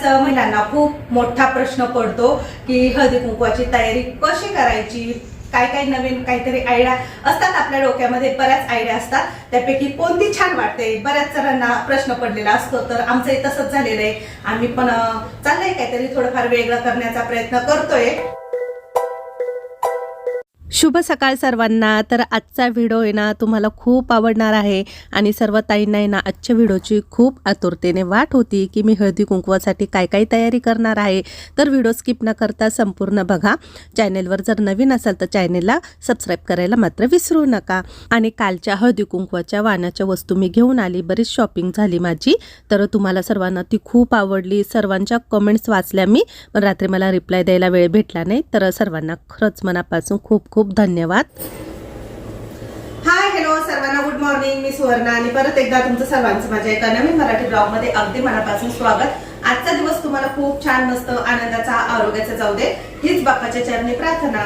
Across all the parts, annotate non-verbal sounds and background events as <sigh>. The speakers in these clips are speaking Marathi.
बऱ्याच महिलांना खूप मोठा प्रश्न पडतो की हळदी कुंकवाची तयारी कशी करायची? काय काय नवीन काहीतरी आयडिया असतात आपल्या डोक्यामध्ये बऱ्याच आयडिया असतात. त्यापैकी कोणती छान वाटते? बऱ्याच जणांना प्रश्न पडलेला असतो तर आमचंही तसंच झालेलं आहे. आम्ही पण चाललंय काहीतरी थोडंफार वेगळं करण्याचा प्रयत्न करतोय. शुभ सकाळ सर्वांना. तर आजचा व्हिडिओ आहे ना तुम्हाला खूप आवडणार आहे. आणि सर्व ताईंना आहे ना आजच्या व्हिडिओची खूप आतुरतेने वाट होती की मी हळदी कुंकवासाठी काय काय तयारी करणार आहे. तर व्हिडिओ स्किप न करता संपूर्ण बघा. चॅनेलवर जर नवीन असाल तर चॅनेलला सबस्क्राईब करायला मात्र विसरू नका. आणि कालच्या हळदी कुंकवाच्या वाणाच्या वस्तू मी घेऊन आली. बरीच शॉपिंग झाली माझी. तर तुम्हाला सर्वांना ती खूप आवडली. सर्वांच्या कमेंट्स वाचल्या मी. पण रात्री मला रिप्लाय द्यायला वेळ भेटला नाही. तर सर्वांना खरंच मनापासून खूप खूप धन्यवाद. हाय हॅलो सर्वांना गुड मॉर्निंग मी सुवर्णा आणि परत एकदा तुमचं सर्वांचं माझ्या एका नवीन मराठी ब्लॉगमध्ये अगदी मनापासून स्वागत. आजचा दिवस तुम्हाला खूप छान मस्त आनंदाचा आरोग्याचा जाऊ दे हीच बाप्पाच्या चरणी प्रार्थना.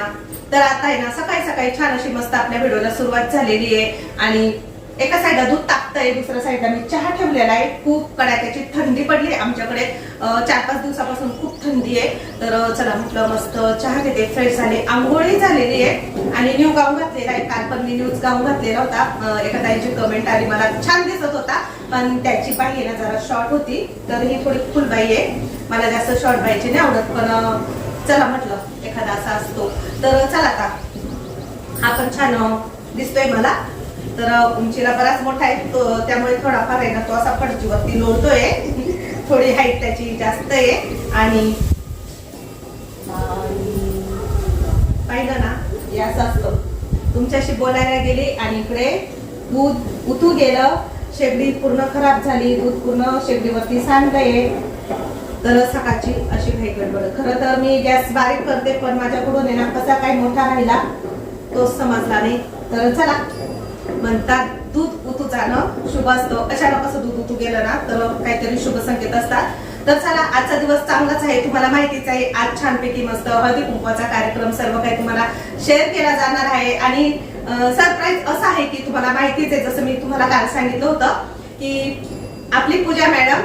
तर आता आहे ना सकाळी सकाळी छान अशी मस्त आपल्या व्हिडिओला सुरुवात झालेली आहे. आणि एका साईडला दूध तापतंय दुसऱ्या साईडला मी चहा ठेवलेला आहे. खूप कडाक्याची थंडी पडली आमच्याकडे चार पाच दिवसापासून खूप थंडी आहे. तर चला म्हटलं मस्त चहा घेते. फ्रेश झाले आंघोळी झालेली आहे. आणि न्यू गाऊन घातलेला आहे. काल पण मी न्यूज गाऊन घातलेला होता. एका ताईची कमेंट आली. मला छान दिसत होता. पण त्याची बाई आहे ना जरा शॉर्ट होती. तर ही थोडी फुलबाई आहे. मला जास्त शॉर्ट बाईची नाही आवडत. पण चला म्हटलं एखादा असा असतो. तर चला आता. आपण छान दिसतोय मला. तर उंचीला बराच मोठा आहे तो त्यामुळे थोडाफार आहे ना तो असा फडचीवरती लोळतोय <laughs> थोडी हाईट त्याची जास्त आहे. आणि पाहिलं ना? हे असं असतं. तुमच्याशी बोलायला गेली आणि इकडे दूध उतू गेलं. शेगडी पूर्ण खराब झाली. दूध पूर्ण शेगडीवरती सांडलंय तर सकाळची अशी काही गडबड. खरं तर मी गॅस बारीक करते पण माझ्याकडून आहे ना कसा काय मोठा राहिला तोच समजला नाही. तर चला. म्हणतात दूध उतू जाणं शुभ असतं. अचानक कसं दूध उतू गेलं ना तर काहीतरी शुभ संकेत असतात. तर चला आजचा दिवस चांगलाच आहे तुम्हाला माहितीच आहे आज छानपैकी मस्त हळदी कुंकवाचा कार्यक्रम सर्व काही तुम्हाला शेअर केला जाणार आहे. आणि सरप्राईज असं आहे की तुम्हाला माहितीच आहे जसं मी तुम्हाला काल सांगितलं होतं की आपली पूजा मॅडम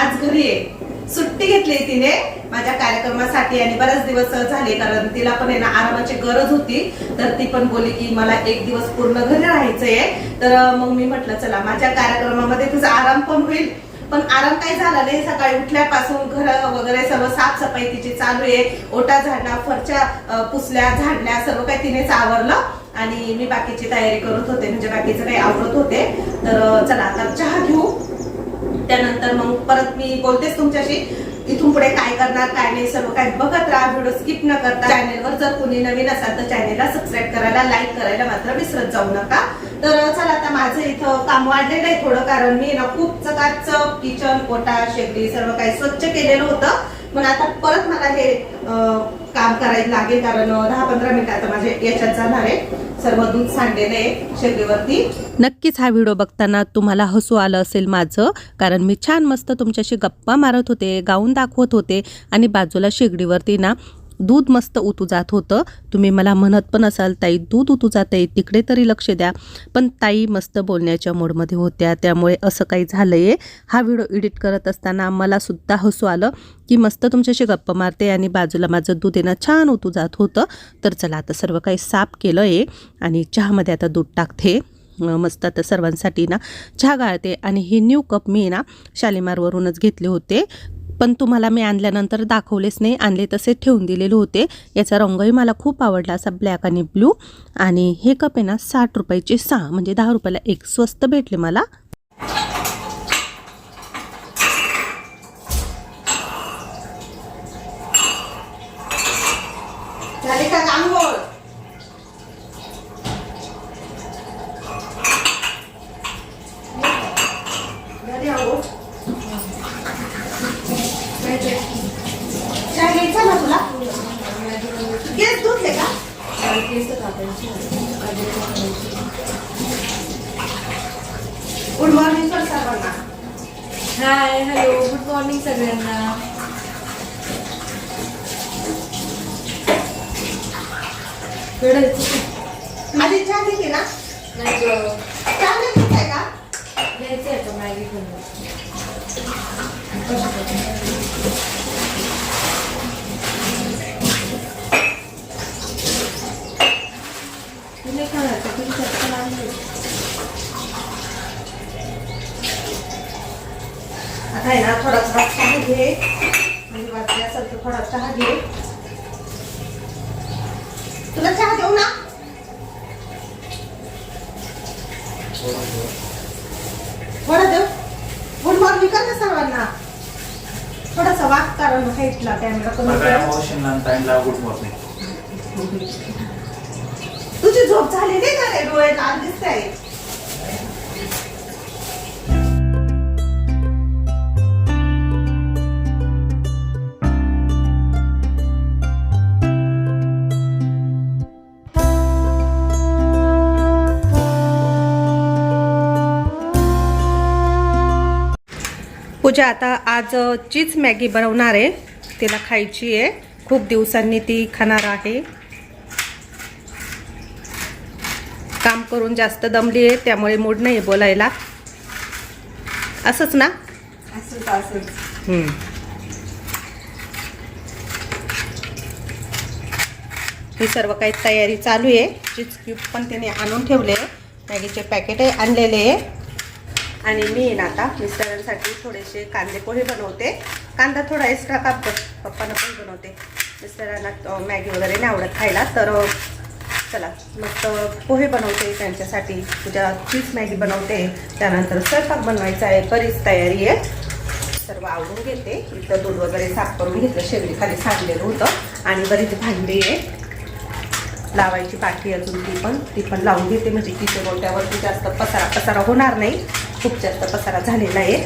आज घरी आहे. सुट्टी घेतली तिने माझ्या कार्यक्रमासाठी आणि बरेच दिवस झाले कारण तिला पण आहे ना आरामाची गरज होती. तर ती पण बोलली की मला एक दिवस पूर्ण घरी राहायचंय. तर मग मी म्हटलं चला माझ्या कार्यक्रमामध्ये तुझा आराम पण होईल. पण आराम काही झाला नाही. सकाळी उठल्यापासून घर वगैरे सर्व साफसफाई तिची चालू आहे. ओटा झाडणा फरच्या पुसल्या झाडल्या सर्व काही तिनेच आवरलं आणि मी बाकीची तयारी करत होते. म्हणजे बाकीचं काही आवरत होते. तर चला आता चहा घेऊ. त्यानंतर मग परत मी बोलतेच तुमच्याशी इथून पुढे काय करणार काय नाही सर्व काय बघत राहा व्हिडिओ स्किप न करता चॅनेलवर जर कोणी नवीन असाल तर चॅनेलला सबस्क्राईब करायला लाईक करायला मात्र विसरत जाऊ नका. तर चला आता माझं इथं काम वाढलेलं आहे थोडं कारण मी ना खूप सकाळचं किचन कोटा शेगडी सर्व काही स्वच्छ केलेलं होतं. पण आता परत मला हे काम करायला लागेल कारण दहा पंधरा मिनिटात माझे याच्यात जाणार आहे. सर्व दूध सांडलेलं आहे शेगडीवरती. नक्कीच हा व्हिडिओ बघताना तुम्हाला हसू आलं असेल माझं कारण मी छान मस्त तुमच्याशी गप्पा मारत होते गाऊन दाखवत होते आणि बाजूला शेगडीवरती ना दूध मस्त उतू जात होतं. तुम्ही मला म्हणत पण असाल ताई दूध उतू जाते तिकडे तरी लक्ष द्या. पण ताई मस्त बोलण्याच्या मूडमध्ये होत्या. त्यामुळे असं काही झालं आहे हा व्हिडिओ एडिट करत असताना मला सुद्धा हसू आलं की मस्त तुमच्याशी गप्पा मारते आणि बाजूला माझं दूध येणं ना छान उतू जात होतं. तर चला आता सर्व काही साफ केलं आहे आणि चहामध्ये आता दूध टाकते. मस्त आता सर्वांसाठी ना चहा गाळते. आणि हे न्यू कप मी ना शालिमारवरूनच घेतले होते. पण तुम्हाला मी आणल्यानंतर दाखवलेच नाही. आणले तसे ठेवून दिलेले होते. याचा रंगही मला खूप आवडला असा ब्लॅक आणि ब्लू आणि हे कप आहे ना साठ रुपयाचे सहा म्हणजे दहा रुपयाला एक स्वस्त भेटले मला झाली का आंघोळ झाली आंघोळ चहा घ्यायचा ना तुला केस धुतले का गुड मॉर्निंग सर सर्वांना हाय हॅलो गुड मॉर्निंग सगळ्यांना. आधी चहा घेते ना? नाही गं. चहा नाही घेताय का घ्यायचं आहे आता मॅगी बनवून. चहा घे. म्हणजे वाटते असेल तर थोडा चहा घे. तुला चहा देऊ ना? थोडा देऊ. गुड मॉर्निंग कर ना सर्वांना. थोडासा वाक कारण हाईटला कॅमेरा कमी गुड मॉर्निंग तुझी झोप झाली नाही का रे डोळे लाल दिसत आहे पूजा आता आज चीज मॅगी बनवणार आहे. तिला खायची आहे. खूप दिवसांनी ती खाणार आहे. काम करून जास्त दमली आहे त्यामुळे मूड नाही आहे बोलायला. असंच ना. ही सर्व काही तयारी चालू आहे. चीज क्यूब पण त्याने आणून ठेवले मॅगीचे पॅकेट आणलेले आहे. आणि मी येईन ना आता मिस्टरांसाठी थोडेसे कांदे पोहे बनवते. कांदा थोडा एक्स्ट्रा कापतो पप्पांना पण बनवते. मिस्टरांना मॅगी वगैरे नाही आवडत खायला तर चला मग पोहे बनवते त्यांच्यासाठी. तुझ्या चीज मॅगी बनवते. त्यानंतर स्वयंपाक बनवायचा आहे बरीच तयारी आहे. सर्व आवडून घेते. इथं दूध वगैरे साफ करून घेतलं शेगडी खाली सांडलेलं होतं. आणि बरीच भांडी आहे. लावायची पाठी अजून ती पण. ती पण लावून घेते म्हणजे किचन ओट्यावरती जास्त पसारा पसारा होणार नाही. खूप जास्त पसारा झालेला आहे.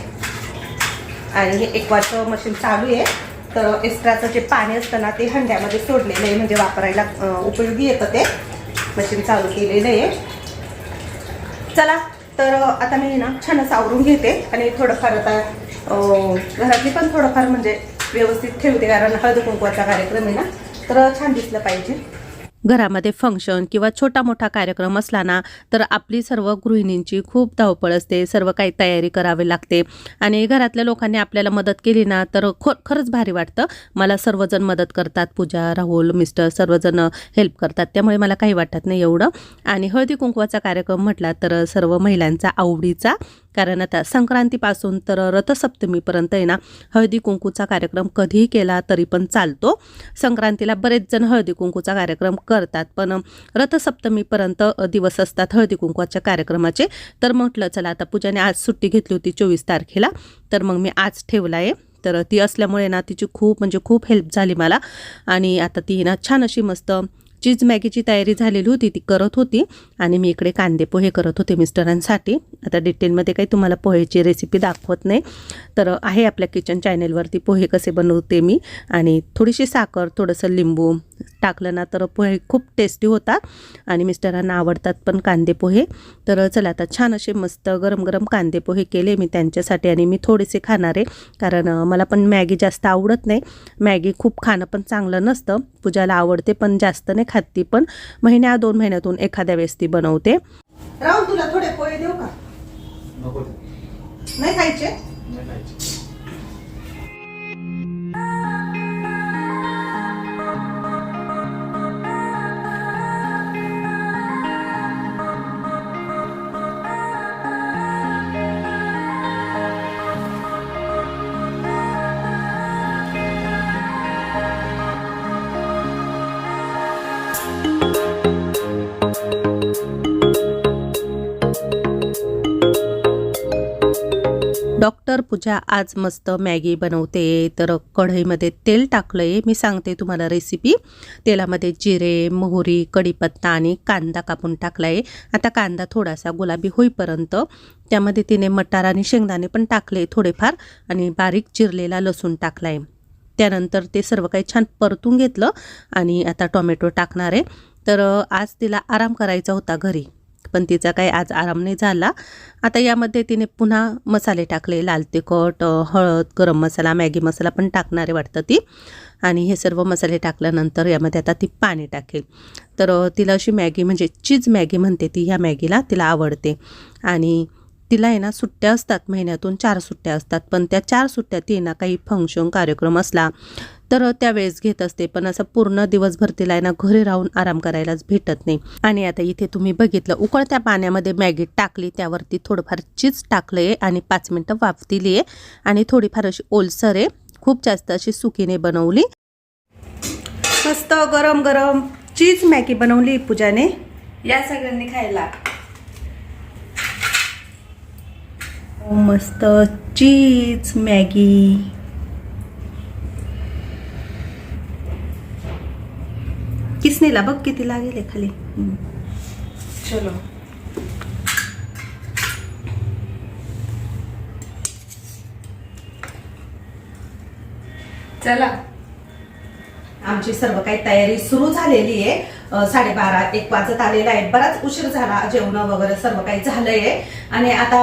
आणि हे एक एकवाचं मशीन चालू आहे. तर एक्स्ट्राचं जे पाणी असतं ना ते हंड्यामध्ये सोडलेलं आहे. म्हणजे वापरायला उपयोगी येतं ते. मशीन चालू केलेलं आहे. चला तर आता मी ना छानच आवरून घेते. आणि थोडंफार आता घरातली पण थोडंफार म्हणजे व्यवस्थित ठेवते. कारण हळद कुंकवाचा कार्यक्रम आहे ना. तर छान दिसलं पाहिजे. घरामध्ये फंक्शन किंवा छोटा मोठा कार्यक्रम असला ना तर आपली सर्व गृहिणींची खूप धावपळ असते. सर्व काही तयारी करावी लागते. आणि घरातल्या लोकांनी आपल्याला मदत केली ना तर खो खरंच भारी वाटतं. मला सर्वजण मदत करतात. पूजा राहुल मिस्टर सर्वजण हेल्प करतात. त्यामुळे मला काही वाटत नाही एवढं. आणि हळदी कुंकवाचा कार्यक्रम म्हटला तर सर्व महिलांचा आवडीचा कारण आता संक्रांतीपासून तर रथसप्तमीपर्यंत आहे ना हळदी कुंकूचा कार्यक्रम कधीही केला तरी पण चालतो. संक्रांतीला बरेच जण हळदी कुंकूचा कार्यक्रम करतात पण रथसप्तमीपर्यंत दिवस असतात हळदी कुंकूच्या कार्यक्रमाचे. तर म्हटलं चला आता पूजाने आज सुट्टी घेतली होती चोवीस तारखेला तर मग मी आज ठेवला आहे तर ती असल्यामुळे ना तिची खूप म्हणजे खूप हेल्प झाली मला. आणि आता ती ना छान अशी मस्त चीज मॅगीची तयारी झालेली होती ती करत होती. आणि मी इकडे कांदे पोहे करत होते मिस्टरांसाठी. आता डिटेलमध्ये काही तुम्हाला पोहेची रेसिपी दाखवत नाही. तर आहे आपल्या किचन चॅनेलवरती पोहे कसे बनवते मी. आणि थोडीशी साखर थोडंसं लिंबू टाकलं ना तर पोहे खूप टेस्टी होतात. आणि मिस्टरांना आवडतात पण कांदे पोहे. तर चला आता छान असे मस्त गरम गरम कांदे पोहे केले मी त्यांच्यासाठी आणि मी थोडेसे खाणार आहे. कारण मला पण मॅगी जास्त आवडत नाही. मॅगी खूप खाणं पण चांगलं नसतं. पूजाला आवडते पण जास्त नाही खात ती पण. महिन्या दोन महिन्यातून एखाद्या वेळेस ती बनवते. राहुल तुला थोडे पोहे देऊ का? नाही खायची. तर पूजा आज मस्त मॅगी बनवते. तर कढईमध्ये तेल टाकलं आहे मी सांगते तुम्हाला रेसिपी तेलामध्ये जिरे मोहरी कढीपत्ता आणि कांदा कापून टाकला आहे आता कांदा थोडासा गुलाबी होईपर्यंत त्यामध्ये तिने मटार आणि शेंगदाणे पण टाकले थोडेफार आणि बारीक चिरलेला लसूण टाकला आहे त्यानंतर ते सर्व काही छान परतून घेतलं आणि आता टोमॅटो टाकणार आहे. तर आज तिला आराम करायचा होता घरी. पण तिचा काही आज आराम नाही झाला. आता यामध्ये तिने पुन्हा मसाले टाकले लाल तिखट हळद गरम मसाला मॅगी मसाला पण टाकणारे वाटतं ती. आणि हे सर्व मसाले टाकल्यानंतर यामध्ये आता ती पाणी टाकेल. तर तिला अशी मॅगी म्हणजे चीज मॅगी म्हणते ती ह्या मॅगीला तिला आवडते. आणि तिला आहे ना सुट्ट्या असतात महिन्यातून चार सुट्ट्या असतात. पण त्या चार सुट्ट्या ती ना काही फंक्शन कार्यक्रम असला तर त्यावेळेस घेत असते पण असं पूर्ण दिवसभर तिला आहे ना घरी राहून आराम करायलाच भेटत नाही. आणि आता इथे तुम्ही बघितलं उकळत्या पाण्यामध्ये मॅगी टाकली त्यावरती थोडंफार चीज टाकलं आहे आणि पाच मिनटं वाफ दिली आहे आणि थोडीफार अशी ओलसर आहे खूप जास्त अशी सुकीने बनवली. मस्त गरम गरम चीज मॅगी बनवली पूजाने. या सगळ्यांनी खायला. मस्त चीज मॅगी. किसनीला बघ किती लागेल खाली चलो। चला। आमची सर्व काही तयारी सुरू झालेली आहे. साडेबारा एक वाजत आलेला आहे. बराच उशीर झाला जेवण वगैरे सर्व काही झालंय. आणि आता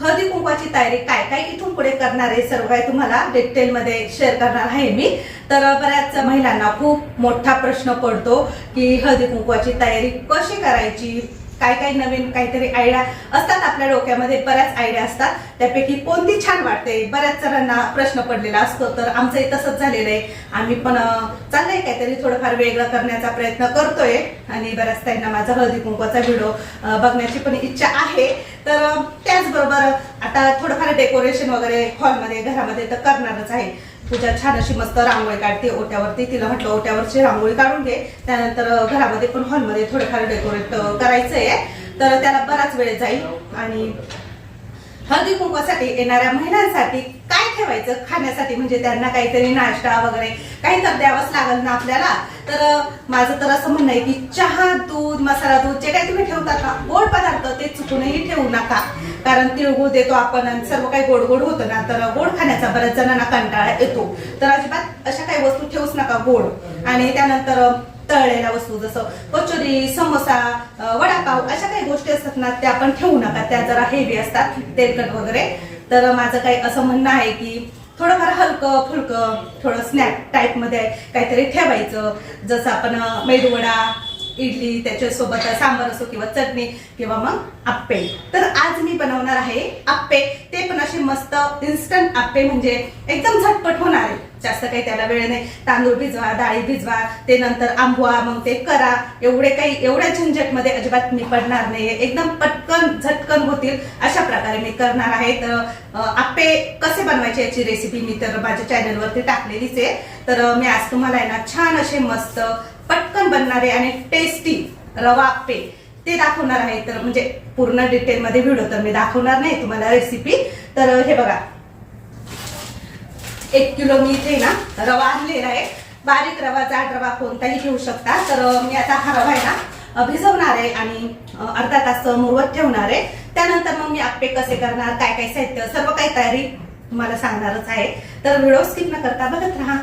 हळदी कुंकवाची तयारी काय काय इथून पुढे करणार आहे सर्व काही तुम्हाला डिटेल मध्ये शेअर करणार आहे मी. तर बऱ्याच महिलांना खूप मोठा प्रश्न पडतो की हळदी कुंकवाची तयारी कशी करायची? काय काय नवीन काहीतरी आयडिया असतात आपल्या डोक्यामध्ये बऱ्याच आयडिया असतात. त्यापैकी कोणती छान वाटते? बऱ्याच जणांना प्रश्न पडलेला असतो तर आमचंही तसंच झालेलं आहे. आम्ही पण चाललंय काहीतरी थोडंफार वेगळं करण्याचा प्रयत्न करतोय. आणि बऱ्याच त्यांना माझा हळदी कुंकवाचा व्हिडिओ बघण्याची पण इच्छा आहे. तर त्याचबरोबर आता थोडंफार डेकोरेशन वगैरे हॉलमध्ये घरामध्ये तर करणारच आहे. पूजा छान अशी मस्त रांगोळी काढते ओट्यावरती. तिला म्हटलं ओट्यावरची रांगोळी काढून घे. त्यानंतर घरामध्ये पण हॉलमध्ये थोडंफार डेकोरेट करायचंय. तर त्याला बराच वेळ जाईल. आणि हळदी कुंकवासाठी येणाऱ्या महिलांसाठी काय ठेवायचं खाण्यासाठी? म्हणजे त्यांना काहीतरी नाश्ता वगैरे काही तर द्यावंच लागल ना आपल्याला? तर माझं तर असं म्हणणं आहे की चहा दूध मसाला दूध जे काही तुम्ही ठेवता का गोड पदार्थ ते चुकूनही ठेवू नका. कारण तिळगुळ देतो आपण आणि सर्व काही गोड गोड होतं ना तर गोड खाण्याचा बऱ्याच जणांना कंटाळा येतो. तर अजिबात अशा काही वस्तू ठेवूच नका गोड. आणि त्यानंतर तळलेल्या वस्तू जसं कचोरी समोसा वडापाव अशा काही गोष्टी असतात ना त्या आपण ठेवू नका. त्या जरा हेवी असतात तेलकट वगैरे. तर माझं काही असं म्हणणं आहे की थोडंफार हलकं फुलकं थोडं स्नॅक टाईपमध्ये काहीतरी ठेवायचं. जसं आपण मेदुवडा इडली त्याच्यासोबत सांबार असो किंवा चटणी किंवा मग आप्पे. तर आज मी बनवणार आहे आप्पे. ते पण असे मस्त इन्स्टंट आप्पे म्हणजे एकदम झटपट होणार आहे. जास्त काही त्याला वेळ नाही. तांदूळ भिजवा डाळी भिजवा ते नंतर आंबवा मग ते करा. एवढे काही एवढ्या झंझटमध्ये अजिबात मी पडणार नाहीये. एकदम पटकन झटकन होतील अशा प्रकारे मी करणार आहे. तर आप्पे कसे बनवायचे याची रेसिपी मी तर माझ्या चॅनलवरती टाकलेलीच आहे. तर मी आज तुम्हाला आहे ना छान असे मस्त पटकन बनणारे आणि टेस्टी रवा पे. ते दाखवणार आहे. तर म्हणजे पूर्ण डिटेलमध्ये व्हिडिओ तर मी दाखवणार नाही तुम्हाला रेसिपी तर हे बघा. एक किलो मी इथे ना रवा आणलेला आहे. बारीक रवा जाड रवा कोणताही घेऊ शकता. तर मी आता हा रवा आहे ना भिजवणार आहे आणि अर्धा तास मुरवत ठेवणार आहे. त्यानंतर मग मी आप्पे कसे करणार काय काय साहित्य सर्व काही तयारी तुम्हाला सांगणारच आहे. तर व्हिडिओ स्किप न करता बघत राहा.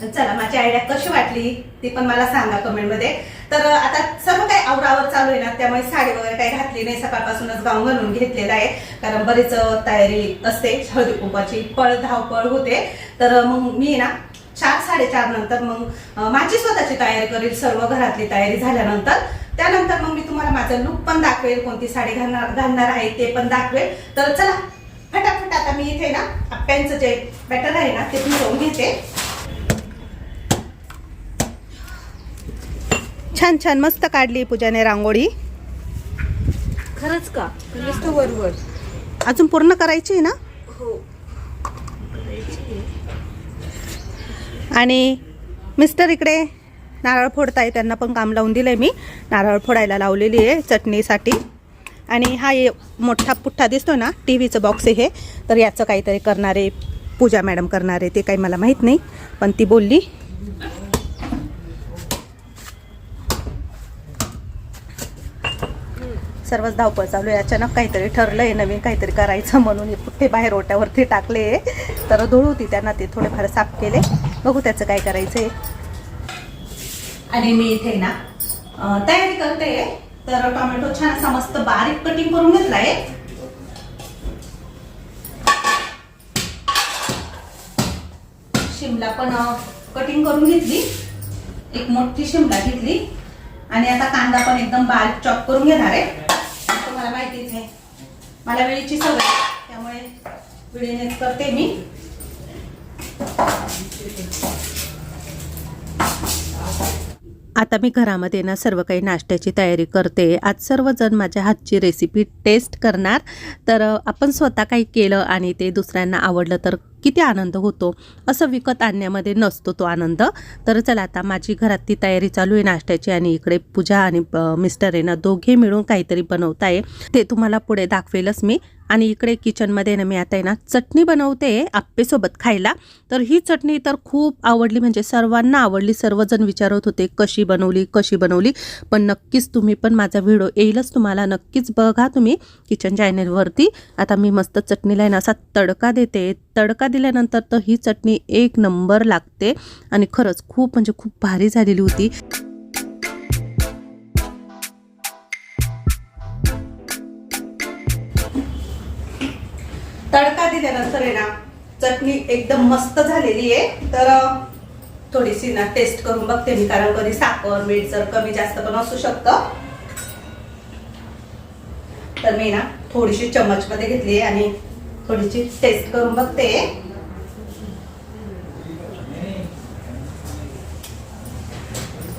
चला माझी आयडिया कशी वाटली ती पण मला सांगा कमेंटमध्ये. तर आता सर्व काही आवरावर चालू आहे ना त्यामुळे साडी वगैरे काही घातली नाही सकाळपासूनच गाऊन घालून घेतलेला आहे. कारण बरीच तयारी असते हळदी कुंपाची पळ धावपळ होते. तर मग मी ना चार साडेचार नंतर मग माझी स्वतःची तयारी करेल सर्व घरातली तयारी झाल्यानंतर. त्यानंतर मग मी तुम्हाला माझं लुक पण दाखवेल कोणती साडी घालणार घालणार आहे ते पण दाखवेल. तर चला फटाफट आता मी इथे ना आप्यांचं जे बॅटर आहे ना ते भिजवून घेते. छान छान मस्त काढली पूजाने रांगोळी. खरंच का? नुसतं वरवर अजून पूर्ण करायची आहे ना? हो. आणि मिस्टर इकडे नारळ फोडताय त्यांना पण काम लावून दिलंय मी. नारळ फोडायला लावलेली आहे चटणीसाठी. आणि हा ये मोठा पुठ्ठा दिसतो ना टी व्हीचं बॉक्स आहे हे. तर याचं काहीतरी करणारे पूजा मॅडम करणारे ते काही मला माहीत नाही. पण ती बोलली. सर्वच धावपळ चालू आहे. अचानक काहीतरी ठरलंय नवीन काहीतरी करायचं म्हणून हे बाहेर ओट्यावरती टाकले. तर धूळ होती त्यांना ते थोडेफार साफ केले. बघू त्याचं काय करायचं आहे आणि मी इथे ना तयारी करते. तर टोमॅटो छान असा मस्त बारीक कटिंग करून घेतलाय शिमला पण कटिंग करून घेतली. एक मोठी शिमला घेतली. आणि आता कांदा पण एकदम बारीक चॉप करून घेणार आहे. तुम्हाला माहितीच आहे. मला वेळेची सवय त्यामुळे वेळेनेच करते मी. आता मी घरामध्ये ना सर्व काही नाश्त्याची तयारी करते. आज सर्वजण माझ्या हातची रेसिपी टेस्ट करणार. तर आपण स्वतः काही केलं आणि ते दुसऱ्यांना आवडलं तर किती आनंद होतो असं विकत आणण्यामध्ये नसतो तो आनंद. तर चला आता माझी घरात ती तयारी चालू आहे नाश्त्याची आणि इकडे पूजा आणि मिस्टर आहे ना दोघे मिळून काहीतरी बनवता आहे ते तुम्हाला पुढे दाखवेलच मी. आणि इकडे किचनमध्ये ना मी आता आहे ना चटणी बनवते आप्पेसोबत खायला. तर ही चटणी तर खूप आवडली म्हणजे सर्वांना आवडली सर्वजण विचारत होते कशी बनवली कशी बनवली. पण नक्कीच तुम्ही पण माझा व्हिडिओ येईलच तुम्हाला नक्कीच बघा तुम्ही किचन चॅनेलवरती. आता मी मस्त चटणीला आहे ना असा तडका देते तडका दिल्यानंतर तर ही चटणी एक नंबर लागते. आणि खरंच खूप म्हणजे खूप भारी झालेली होती. तडका दिल्यानंतर आहे ना चटणी एकदम मस्त झालेली आहे. तर थोडीशी ना टेस्ट करून बघते मी कारण कधी साखर मीठ जर कमी जास्त पण असू शकतं. तर मी ना थोडीशी चम्मच मध्ये घेतली आणि थोडीशी टेस्ट करून बघते.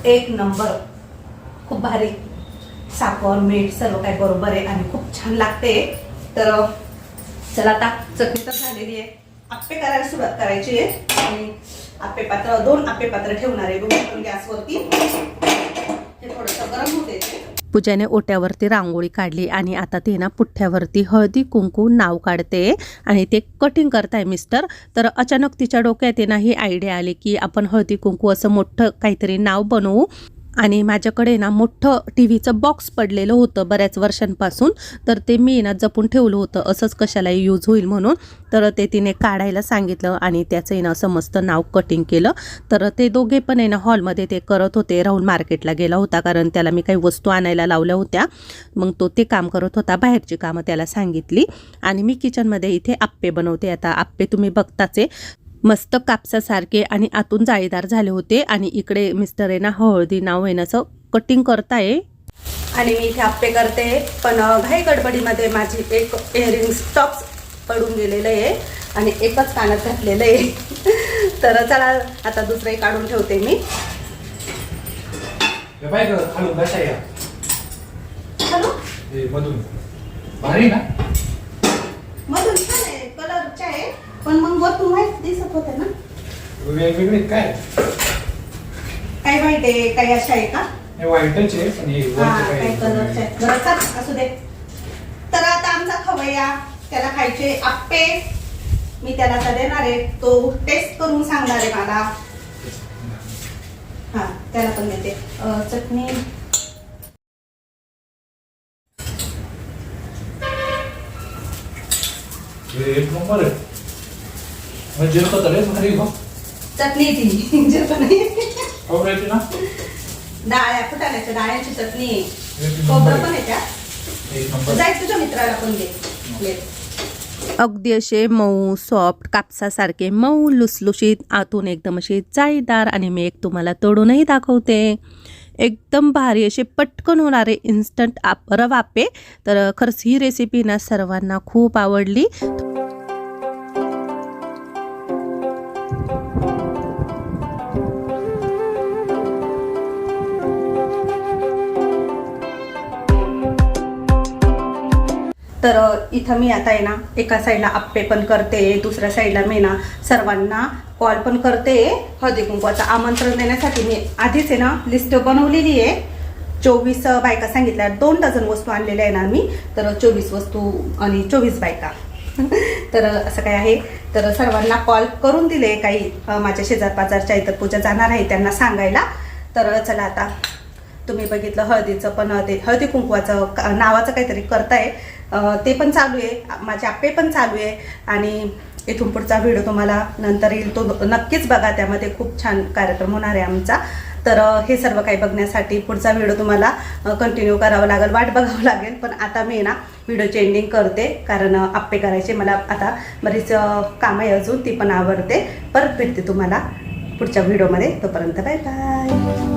एक नंबर. खूप भारी. साखर मीठ सर्व काही बरोबर आहे आणि खूप छान लागते. तर चला आता चटणी तर झालेली आहे. आप्पे करायला सुरुवात करायची आहे. आणि आप्पे पात्र दोन आप्पे पात्र ठेवणार आहे. गॅसवरती. हे थोडंसं गरम होते पूजाने ओट्यावरती रांगोळी काढली आणि आता ते ना पुठ्ठ्यावरती हळदी कुंकू नाव काढते आणि ते कटिंग करताय मिस्टर. तर अचानक तिच्या डोक्यात ना ही आयडिया आली की आपण हळदी कुंकू असं मोठं काहीतरी नाव बनवू. आणि माझ्याकडे ना मोठं टी व्हीचं बॉक्स पडलेलं होतं बऱ्याच वर्षांपासून. तर ते मी ना जपून ठेवलं होतं. असंच कशालाही यूज होईल म्हणून. तर ते तिने काढायला सांगितलं आणि त्याचं आहे ना असं मस्त नाव कटिंग केलं. तर ते दोघे पण आहे ना हॉलमध्ये ते करत होते. राहुल मार्केटला गेला होता कारण त्याला मी काही वस्तू आणायला लावल्या होत्या. मग तो ते काम करत होता. बाहेरची कामं त्याला सांगितली. आणि मी किचनमध्ये इथे आप्पे बनवते. आता आप्पे तुम्ही बघताच. आहे मस्त कापसासारखे आणि आतून जाळीदार झाले होते. आणि इकडे मिस्टर आहे ना हळदी नाव आहे ना असं कटिंग करताय. आणि मी इथे आप्पे करते पण घाई गडबडीमध्ये माझी एक इयरिंग्स टॉप्स पडून गेलेलं आहे आणि एकच कानात घातलेलं आहे. <laughs> तर चला आता दुसरंही काढून ठेवते मी. मधून. भारी ना? मधून छान आहे कलरचे आहे. पण मग वरतून माहीत दिसत होते ना? वेगवेगळे काय? काही वाईट आहे काही अशा आहे का? हे व्हाईटच आहे पण हे हा वरचे काही कलरचे आहेत. बरं चल असू दे. तर आता आमचा खवय्या त्याला खायचे आप्पे. मी त्याला आता देणार आहे. तो टेस्ट करून सांगणार आहे मला. हा त्याला पण देते. अं, चटणी. हे एक नंबर आहे. लयच भारी गं. चटणी ती. जे पण आहे. खोबऱ्याची ना? डाळ्या फुटाण्याच्या डाळ्यांची चटणी. खोबरं पण त्यात एक नंबर. जाय तुझ्या मित्राला पण दे ले. अगदी असे मऊ सॉफ्ट कापसासारखे मऊ लुसलुशीत आतून एकदम असे जाळीदार आणि मी एक तुम्हाला तोडूनही दाखवते. एकदम भारी असे पटकन होणारे इन्स्टंट आप रवापे तर खरंच ही रेसिपी ना सर्वांना खूप आवडली. तर इथं मी आता आहे ना एका साईडला आप्पे पण करते दुसऱ्या साईडला मी ना सर्वांना कॉल पण करते. हळदी कुंकवाचं आमंत्रण देण्यासाठी मी आधीच आहे ना लिस्ट बनवलेली आहे. चोवीस बायका सांगितल्या दोन डझन वस्तू आणलेल्या आहे ना मी. तर चोवीस वस्तू आणि चोवीस बायका. <laughs> तर असं काय आहे? तर सर्वांना कॉल करून दिले. काही माझ्या शेजार पाजारच्या इतर पूजा जाणार आहे त्यांना सांगायला. तर चला आता तुम्ही बघितलं हळदीचं पण ते हळदी कुंकवाचं नावाचं काहीतरी करताय. ते पण चालू आहे. माझे आप्पे पण चालू आहे. आणि इथून पुढचा व्हिडिओ तुम्हाला नंतर येईल. तो नक्कीच बघा. त्यामध्ये खूप छान कार्यक्रम होणार आहे आमचा. तर हे सर्व काही बघण्यासाठी पुढचा व्हिडिओ तुम्हाला कंटिन्यू करावा लागेल. वाट बघावं लागेल. पण आता मी ना व्हिडिओची एंडिंग करते. कारण आप्पे करायचे. मला आता बरीच कामं आहे अजून. ती पण आवडते. परत भेटते तुम्हाला पुढच्या व्हिडिओमध्ये. तोपर्यंत बाय बाय.